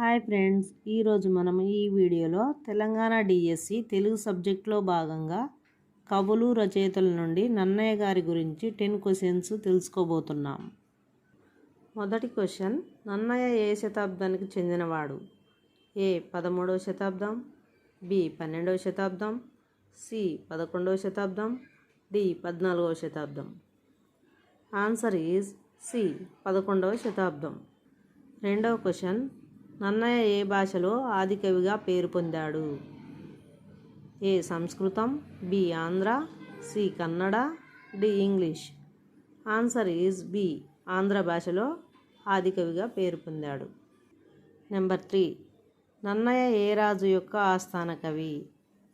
Hi friends ఈరోజు మనం ఈ వీడియోలో తెలంగాణ డిఎస్సి తెలుగు సబ్జెక్ట్లో భాగంగా కవులు రచయితల నుండి నన్నయ్య గారి గురించి టెన్ క్వశ్చన్స్ తెలుసుకోబోతున్నాం. మొదటి క్వశ్చన్ నన్నయ్య ఏ శతాబ్దానికి చెందినవాడు? ఏ పదమూడవ శతాబ్దం బి పన్నెండవ శతాబ్దం సి పదకొండవ శతాబ్దం డి పద్నాలుగవ శతాబ్దం. ఆన్సర్ ఈజ్ సి పదకొండవ శతాబ్దం. రెండవ క్వశ్చన్ నన్నయ్య ఏ భాషలో ఆదికవిగా పేరు పొందాడు? A Samskritam B Andhra C Kannada D English. Answer is B. Andhra భాషలో ఆదికవిగా పేరు పొందాడు. Number three. నన్నయ్య ఏ రాజు యొక్క ఆస్థాన కవి?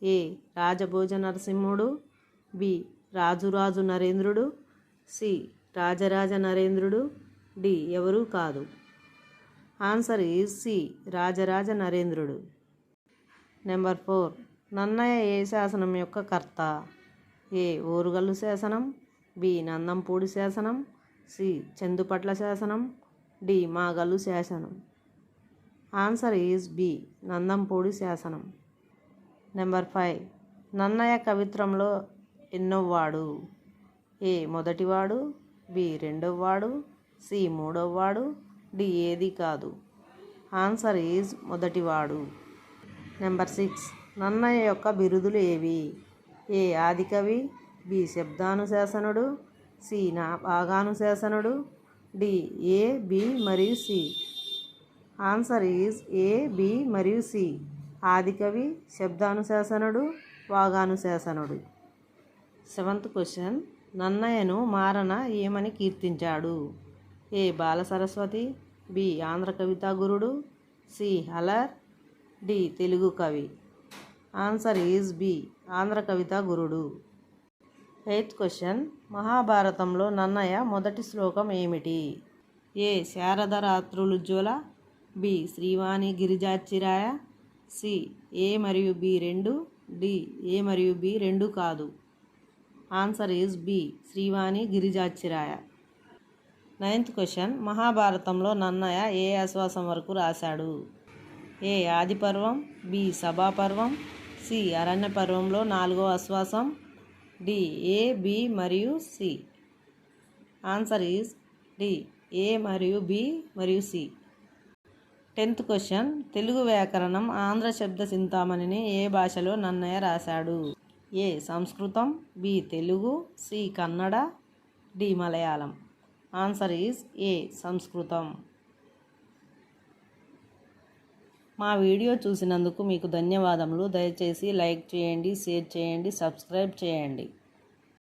ఏ. రాజభోజ నరసింహుడు. బి. రాజురాజు నరేంద్రుడు. సి. రాజరాజ నరేంద్రుడు. డి. ఎవరూ కాదు. ఆన్సర్ ఈజ్ సి రాజరాజ నరేంద్రుడు. Number four. నన్నయ్య ఏ శాసనం యొక్క కర్త? ఏ. ఓరుగల్లు శాసనం. బి. నందంపూడి శాసనం. సి. చందుపట్ల శాసనం. డి. మాగల్లు శాసనం. Answer is B. నందంపూడి శాసనం. Number five. నన్నయ్య కవిత్రంలో ఎన్నోవాడు? ఏ. మొదటివాడు. బి. రెండవవాడు సి. మూడవవాడు డి ఏది కాదు. ఆన్సర్ ఈజ్ మొదటివాడు. Number six. నన్నయ్య యొక్క బిరుదులు ఏవి? ఏ ఆదికవి బి శబ్దానుశాసనుడు సి నా భాగానుశాసనుడు డి ఏ బి మరియు C. Answer is A B మరియు సి. ఆదికవి శబ్దానుశాసనుడు వాగానుశాసనుడు. Seventh question. నన్నయ్యను మారన ఏమని కీర్తించాడు? ఏ బాల సరస్వతి బి ఆంధ్ర కవితా గురుడు సి హలర్ డి తెలుగు కవి. ఆన్సర్ ఈజ్ బి ఆంధ్ర కవితా గురుడు. Eighth question. మహాభారతంలో నన్నయ్య మొదటి శ్లోకం ఏమిటి? ఏ శారద రాత్రులుజ్వల బి శ్రీవాణి గిరిజాచిరాయ సి ఏ మరియు బి రెండు డి ఏ మరియు బి రెండు కాదు. ఆన్సర్ ఈజ్ బి శ్రీవాణి గిరిజాచిరాయ. Ninth question. మహాభారతంలో నన్నయ్య ఏ ఆశ్వాసం వరకు రాశాడు? ఏ ఆదిపర్వం బి సభాపర్వం సి అరణ్య పర్వంలో నాలుగో ఆశ్వాసం డి ఏ బి మరియు C. Answer is D A మరియు బి మరియు సి. Tenth question. తెలుగు వ్యాకరణం ఆంధ్ర శబ్ద చింతామణిని ఏ భాషలో నన్నయ్య రాశాడు? A Samskritam B Telugu C Kannada D Malayalam. Answer is A Samskritam. మా వీడియో చూసినందుకు మీకు ధన్యవాదములు. దయచేసి లైక్ చేయండి షేర్ చేయండి సబ్స్క్రైబ్ చేయండి.